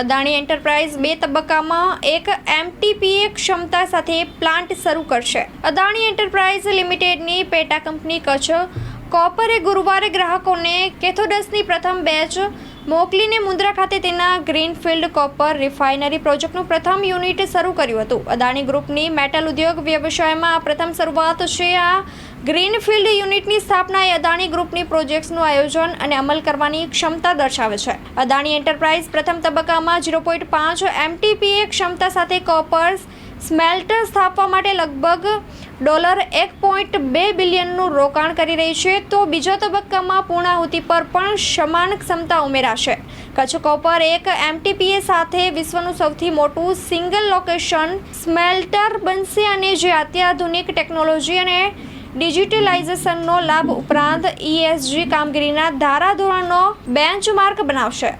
Adani enterprise બે તબક્કામાં એક એમટીપીએ ક્ષમતા સાથે પ્લાન્ટ શરૂ કરશે. અદાણી એન્ટરપ્રાઇઝ લિમિટેડની પેટા કંપની કચ્છ કોપરે ગુરુવારે ગ્રાહકોને કેથોડસની પ્રથમ બેચ મોકલીને મુન્દ્રા ખાતે તેના ગ્રીનફિલ્ડ કોપર રિફાઇનરી પ્રોજેક્ટનું પ્રથમ યુનિટ શરૂ કર્યું હતું. અદાણી ગ્રુપની મેટલ ઉદ્યોગ વ્યવસાયમાં આ પ્રથમ શરૂઆત છે. આ ગ્રીનફિલ્ડ યુનિટની સ્થાપના એ અદાણી ગ્રુપની પ્રોજેક્ટ્સનું આયોજન અને અમલ કરવાની ક્ષમતા દર્શાવે છે. અદાણી એન્ટરપ્રાઇઝ પ્રથમ તબક્કામાં ઝીરો પોઈન્ટ પાંચ એમટીપીએ ક્ષમતા સાથે કોપર્સ સ્મેલ્ટર સ્થાપવા માટે લગભગ ડોલર એક પોઈન્ટ બે બિલિયનનું રોકાણ કરી રહી છે, તો બીજા તબક્કામાં પૂર્ણાહુતિ પર પણ સમાન ક્ષમતા ઉમેરાશે. કચ્છ કોપર એક એમટીપીએ સાથે વિશ્વનું સૌથી મોટું સિંગલ લોકેશન સ્મેલ્ટર બનશે અને જે અત્યાધુનિક ટેકનોલોજી અને ડિજિટલાઇઝેશનનો લાભ ઉપરાંત ઈએસજી કામગીરીના ધારાધોરણનો બેન્ચમાર્ક બનાવશે.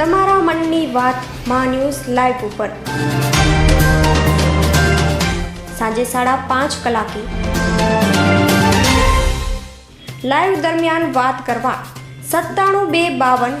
તમારા મનની વાતમાં ન્યૂઝ લાઈવ ઉપર. સાંજે સાડા પાંચ કલાકે. લાઈવ દરમિયાન વાત કરવા સત્તાણું બે બાવન